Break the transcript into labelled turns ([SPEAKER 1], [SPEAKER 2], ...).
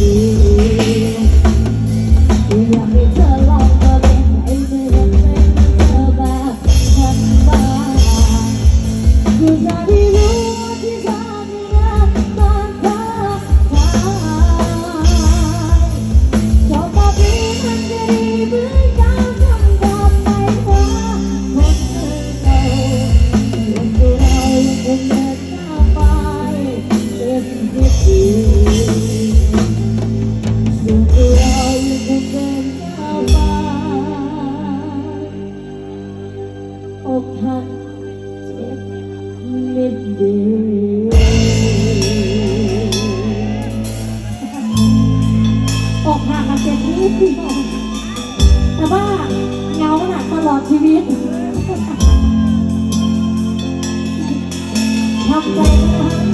[SPEAKER 1] you. อกหักเจ็นิดกักอะบนี้แต่ว่าเงาหนักตลอดชีวิตทำใจท้